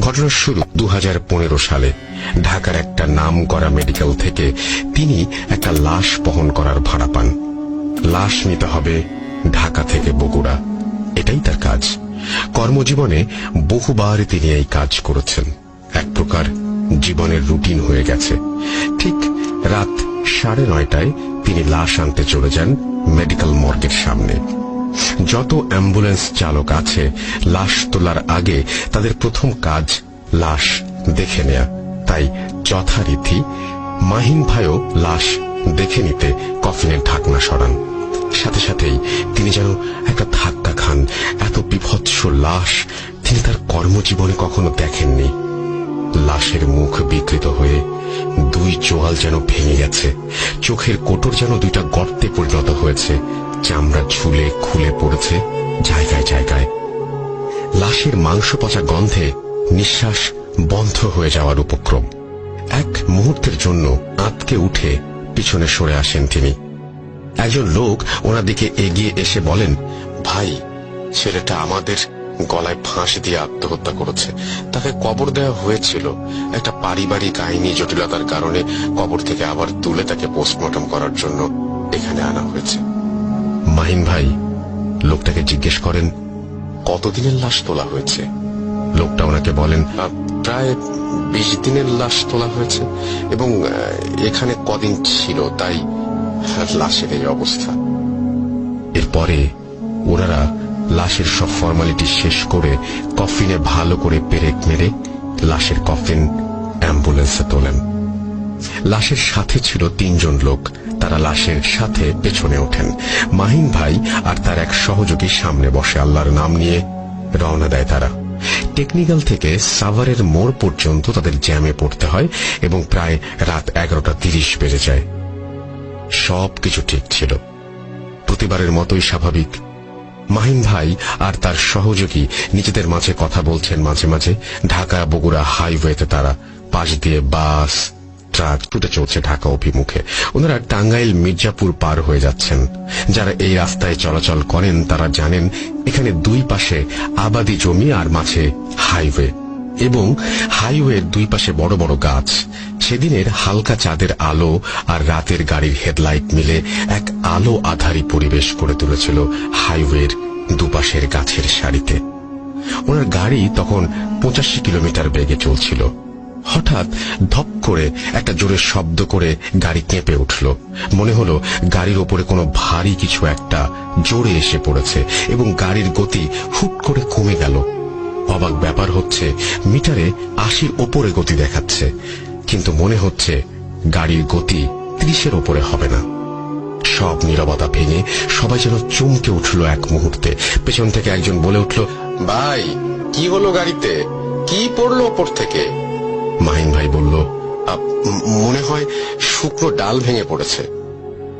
ঘটনার শুরু দু হাজার পনেরো সালে। ঢাকার একটা নাম করা মেডিকেল থেকে তিনি একটা লাশ বহন করার ভাড়া পান। লাশ নিতে হবে ঢাকা থেকে বগুড়া। এটাই তার কাজ। কর্মজীবনে বহুবার তিনি এই কাজ করেছেন। এক প্রকার জীবনের রুটিন হয়ে গেছে। ঠিক রাত সাড়ে নয়টায় তিনি লাশ আনতে চলে যান মেডিকেল মর্গের সামনে। যত অ্যাম্বুলেন্স চালক আছে, লাশ তোলার আগে তাদের প্রথম কাজ লাশ দেখে নেয়া। তাই যথারীতি মাহিন ভাইও লাশ দেখে নিতে কফিনের ঢাকনা সরান। সাথে সাথেই তিনি যেন একটা ধাক্কা খান। এত বিভৎস লাশ তিনি তার কর্মজীবনে কখনো দেখেননি। লাশের মুখ বিকৃত হয়ে দুই চোয়াল যেন ভেঙে গেছে। চোখের কোটর যেন দুইটা গর্তে পরিণত হয়েছে। চামড়া ঝুলে খুলে পড়েছে জায়গায় জায়গায়। লাশের মাংস পচা গন্ধে নিঃশ্বাস বন্ধ হয়ে যাওয়ার উপক্রম। এক মুহূর্তের জন্য আতকে উঠে পিছনে সরে আসেন তিনি। একজন লোক ওনার দিকে এগিয়ে এসে বলেন, ভাই, ছেলেটা আমাদের গলায় ফাঁস দিয়ে আত্মহত্যা করেছে। তাকে কবর দেওয়া হয়েছিল। একটা পারিবারিক আইনি জটিলতার কারণে কবর থেকে আবার তুলে তাকে পোস্টমর্টম করার জন্য এখানে আনা হয়েছে। মাহিন ভাই, লোকটাকে জিজ্ঞেস করেন, কতদিনের লাশ তোলা হয়েছে? লোকটা ওনাকে বলেন প্রায় বিশ দিনের লাশ তোলা হয়েছে এবং এখানে কদিন ছিল তাই লাশের এই অবস্থা। এরপরে ওনারা লাশের সব ফর্মালিটি শেষ করে কফিনে ভালো করে পেরেক মেরে লাশের কফিন অ্যাম্বুলেন্সে তোলেন। লাশের সাথে ছিল তিনজন লোক, তারা লাশের সাথে পেছনে ওঠেন। মাহিন ভাই আর তার এক সহযোগী সামনে বসে আল্লাহর নাম নিয়ে রওনা দেয় তারা। টেকনিক্যাল থেকে সাভারের মোড় পর্যন্ত তাদের জ্যামে পড়তে হয় এবং প্রায় রাত এগারোটা তিরিশ বেজে যায়। সব কিছু ঠিক ছিল। প্রতিবারের মতোই স্বাভাবিক মাহিন ভাই আর তার সহযোগী নিজেদের মাঝে কথা বলছেন মাঝে মাঝে। ঢাকা বগুড়া হাইওয়েতে তারা পাশ দিয়ে বাস, ট্রাক ছুটে চলছে ঢাকা অভিমুখে। ওনারা টাঙ্গাইল মির্জাপুর পার হয়ে যাচ্ছেন। যারা এই রাস্তায় চলাচল করেন, তারা জানেন, এখানে দুই পাশে আবাদি জমি আর মাঝে হাইওয়ে। এবং হাইওয়ের দুই পাশে বড় বড় গাছ। সেদিনের হালকা চাঁদের আলো আর রাতের গাড়ির হেডলাইট মিলে এক আলো আধারী পরিবেশ করে তুলেছিল হাইওয়ের দুপাশের গাছের সারিতে। ওনার গাড়ি তখন পঁচাশি কিলোমিটার বেগে চলছিল। হঠাৎ ধপ করে একটা জোরে শব্দ করে গাড়ি কেঁপে উঠল। মনে হলো গাড়ির ওপরে কোনো ভারী কিছু একটা জোরে এসে পড়েছে এবং গাড়ির গতি হুট করে কমে গেল। অবাক ব্যাপার হচ্ছে মিটারে আশির ওপরে গতি দেখাচ্ছে। কিন্তু মনে হচ্ছে গাড়ির গতি ত্রিশের ওপরে হবে না। সব নিরবতা ভেঙে সবাই যেন চমকে উঠল এক মুহূর্তে। পেছন থেকে একজন বলে উঠল ভাই কি হলো গাড়িতে? কি পড়ল ওপর থেকে? মাহিন ভাই বলল "আপ, মনে হয় শুকনো ডাল ভেঙে পড়েছে।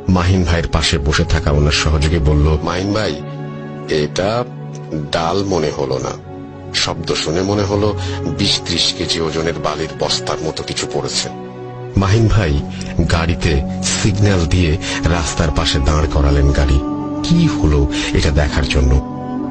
মাহিন ভাইয়ের পাশে বসে থাকা ওনার সহযোগী বলল মাহিন ভাই এটা ডাল মনে হলো না। শব্দ শুনে মনে হল বিশ ত্রিশ কেজি ওজনের বালির বস্তার মতো কিছু পড়েছে। মাহিন ভাই গাড়িতে সিগন্যাল দিয়ে রাস্তার পাশে দাঁড় করালেন গাড়ি। কি হলো এটা দেখার জন্য?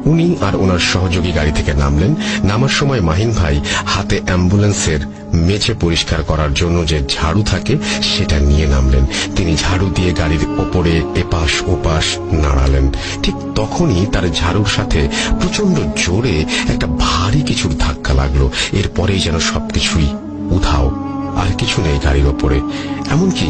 উনি আর ওনার সহযোগী গাড়ি থেকে নামলেন। নামার সময় মাহিন ভাই হাতে অ্যাম্বুলেন্সের মেঝে পরিষ্কার করার জন্য যে ঝাড়ু থাকে, সেটা নিয়ে নামলেন। তিনি ঝাড়ু দিয়ে গাড়ির ওপরে এপাশ ওপাশ নাড়ালেন। ঠিক তখনই তার ঝাড়ুর সাথে প্রচণ্ড জোরে একটা ভারী কিছুর ধাক্কা লাগল। এরপরেই যেন সবকিছুই উধাও। আর কিছু নেই গাড়ির ওপরে। এমনকি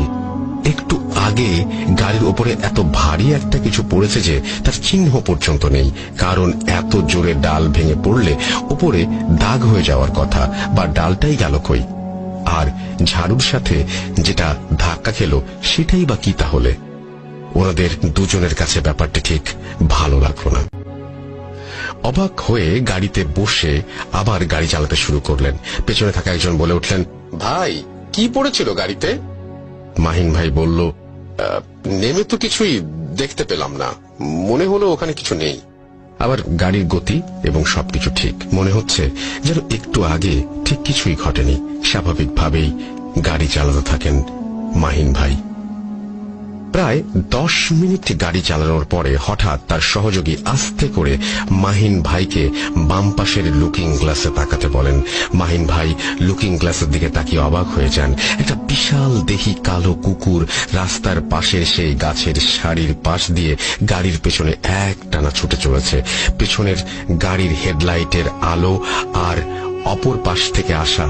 একটু আগে গাড়ির ওপরে এত ভারী একটা কিছু পড়েছে যে তার চিহ্ন পর্যন্ত নেই। কারণ এত জোরে ডাল ভেঙে পড়লে ওপরে দাগ হয়ে যাওয়ার কথা বা ডালটাই গেল কই? আর ঝাড়ুর সাথে যেটা ধাক্কা খেলো সেটাই বা কি তাহলে? ওনাদের দুজনের কাছে ব্যাপারটা ঠিক ভালো লাগল না। অবাক হয়ে গাড়িতে বসে আবার গাড়ি চালাতে শুরু করলেন। পেছনে থাকা একজন বলে উঠলেন, ভাই, কি পড়েছিল গাড়িতে? মাহিন ভাই বলল "আহ, নেমে তো কিছুই দেখতে পেলাম না। মনে হলো ওখানে কিছু নেই। আবার গাড়ির গতি এবং সবকিছু ঠিক। মনে হচ্ছে যেন একটু আগে ঠিক কিছুই ঘটেনি। স্বাভাবিকভাবেই গাড়ি চালাতে থাকেন মাহিন ভাই। প্রায় দশ মিনিট গাড়ি চালানোর পরে হঠাৎ তার সহযোগী আস্তে করে মাহিন ভাইকে বাম পাশের লুকিং গ্লাসে তাকাতে বলেন। মাহিন ভাই লুকিং গ্লাসের দিকে তাকিয়ে অবাক হয়ে যান। একটা বিশাল দেহি কালো কুকুর রাস্তার পাশের সেই গাছের সারির পাশ দিয়ে গাড়ির পেছনে এক টানা ছুটে চলেছে। পেছনের গাড়ির হেডলাইটের আলো আর অপর পাশ থেকে আসা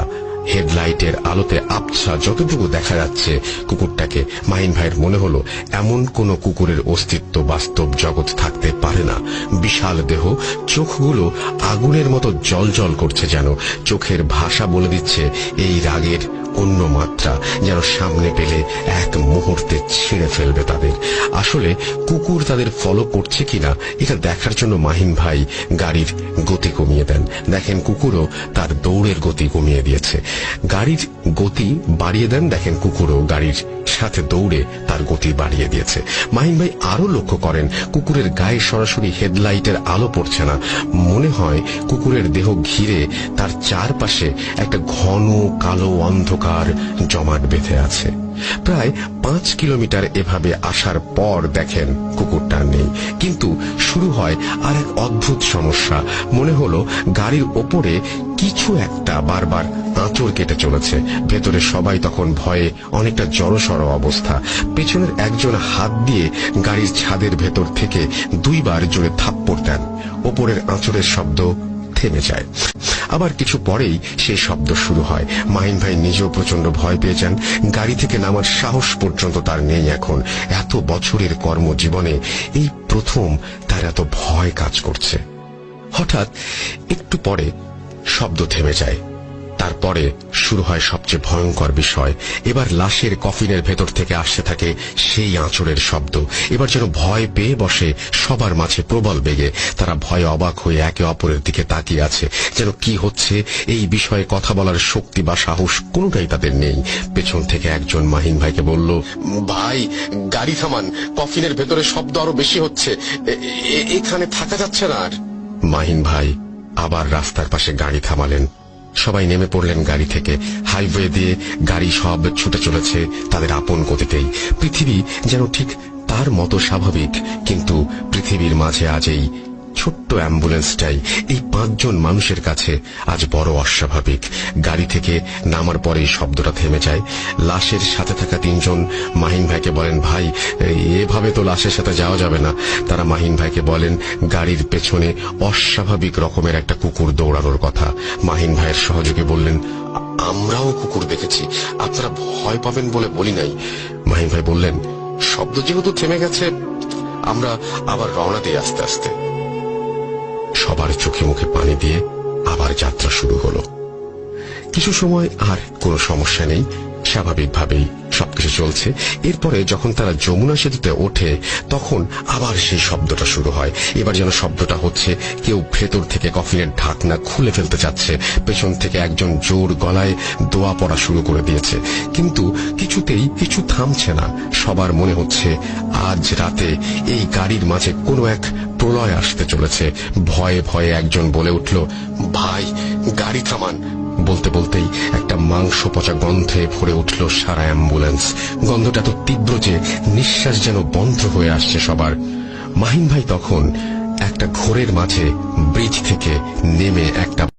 হেডলাইটের আলোতে আবছা যতটুকু দেখা যাচ্ছে, কুকুরটাকে, মাহিন ভাইয়ের মনে হলো, এমন কোনো কুকুরের অস্তিত্ব বাস্তব জগৎ থাকতে পারে না। বিশাল দেহ, চোখগুলো আগুনের মতো জল করছে যেন, চোখের ভাষা বলে দিচ্ছে, এই রাগের অন্য মাত্রা যেন সামনে পেলে এক মুহূর্তে ছিঁড়ে ফেলবে তাদের। আসলে কুকুর তাদের ফলো করছে কিনা, এটা দেখার জন্য মাহিম ভাই গাড়ির গতি কমিয়ে দেন। দেখেন কুকুরও তার দৌড়ের গতি কমিয়ে দিয়েছে। গাড়ির গতি বাড়িয়ে দেন, দেখেন কুকুরও গাড়ির সাথে দৌড়ে তার গতি বাড়িয়ে দিয়েছে। মাহিন ভাই আরও লক্ষ্য করেন, কুকুরের গায়ে সরাসরি হেডলাইটের আলো পড়ছে না। মনে হয় কুকুরের দেহ ঘিরে তার চারপাশে একটা ঘন কালো অন্ধকার জমাট বেঁধে আছে। প্রায় পাঁচ কিলোমিটার এভাবে আসার পর দেখেন কুকুরটা নেই। কিন্তু শুরু হয় আর এক অদ্ভুত সমস্যা। মনে হলো গাড়ির ওপরে কিছু একটা বারবার আঁচড় কেটে চলেছে। ভেতরে সবাই তখন ভয়ে অনেকটা জড়সড় অবস্থা। পেছনের একজন হাত দিয়ে গাড়ির ছাদের ভেতর থেকে দুইবার জোরে থাপ্পড় দেন। ওপরের আঁচড়ের শব্দ থেমে যায়। আবার কিছু পরেই সেই শব্দ শুরু হয়। মাহিন ভাই নিজেও প্রচণ্ড ভয় পেয়ে যান। গাড়ি থেকে নামার সাহস পর্যন্ত তার নেই এখন। এত বছরের কর্মজীবনে এই প্রথম তার এত ভয় কাজ করছে। হঠাৎ একটু পরে শব্দ থেমে যায়। তারপরে শুরু হয় সবচেয়ে ভয়ঙ্কর বিষয়। এবার লাশের কফিনের ভেতর থেকে আসতে থাকে সেই আঁচড়ের শব্দ। এবার যেন ভয় পেয়ে বসে সবার মাঝে প্রবল বেগে। তারা ভয়ে অবাক হয়ে একে অপরের দিকে তাকিয়ে আছে। যেন কি হচ্ছে, এই বিষয়ে কথা বলার শক্তি বা সাহস কোনোটাই তাদের নেই। পেছন থেকে একজন মাহিন ভাইকে বলল, ভাই, গাড়ি থামান, কফিনের ভেতরে শব্দ আরও বেশি হচ্ছে। এখানে থাকা যাচ্ছে না আর। মাহিন ভাই আবার রাস্তার পাশে গাড়ি থামালেন। সবাই নেমে পড়লেন গাড়ি থেকে। হাইওয়ে দিয়ে গাড়ি সব ছুটে চলেছে তাদের আপন গতিতেই। পৃথিবী যেন ঠিক তার মতো স্বাভাবিক, কিন্তু পৃথিবীর মাঝে আজ এই ছোট্ট অ্যাম্বুলেন্সটাই এই পাঁচজন মানুষের কাছে আজ বড় অস্বাভাবিক। গাড়ি থেকে নামার পরেই শব্দটা থেমে যায়। লাশের সাথে থাকা তিনজন মাহিন ভাইকে বলেন, ভাই, এভাবে তো লাশের সাথে যাওয়া যাবে না। তারা মাহিন ভাইকে বলেন, গাড়ির পেছনে অস্বাভাবিক রকমের একটা কুকুর দৌড়ানোর কথা। মাহিন ভাইয়ের সহযোগী বললেন, আমরাও কুকুর দেখেছি। আপনারা ভয় পাবেন বলে বলি নাই। মাহিন ভাই বললেন, শব্দ যেহেতু থেমে গেছে, আমরা আবার রওনা দিই আস্তে আস্তে। সবার চোখে মুখে পানি দিয়ে আবার যাত্রা শুরু হলো। কিছু সময় আর কোনো সমস্যা নেই। স্বাভাবিকভাবেই সবকিছু চলছে। এরপরে যখন তারা যমুনা সেতুতে ওঠে, তখন আবার সেই শব্দটা শুরু হয়। এবার যেন শব্দটা হচ্ছে, কেউ ভেতর থেকে কফিনের ঢাকনা খুলে ফেলতে চাচ্ছে। পেছন থেকে একজন জোর গলায় দোয়া পড়া শুরু করে দিয়েছে। কিন্তু কিছুতেই কিছু থামছে না। সবার মনে হচ্ছে, আজ রাতে এই গাড়ির মাঝে কোনো এক প্রলয় আসতে চলেছে। ভয়ে ভয়ে একজন বলে উঠল, ভাই, গাড়ি থামান বলতে বলতেই একটা মাংস পচা গন্ধে ভরে উঠল সারা অ্যাম্বুলেন্স। গন্ধটা তো তীব্র যে নিঃশ্বাস যেন বন্ধ হয়ে আসছে সবার। মাহিন ভাই তখন একটা ঘোরের মাঝে ব্রিজ থেকে নেমে একটা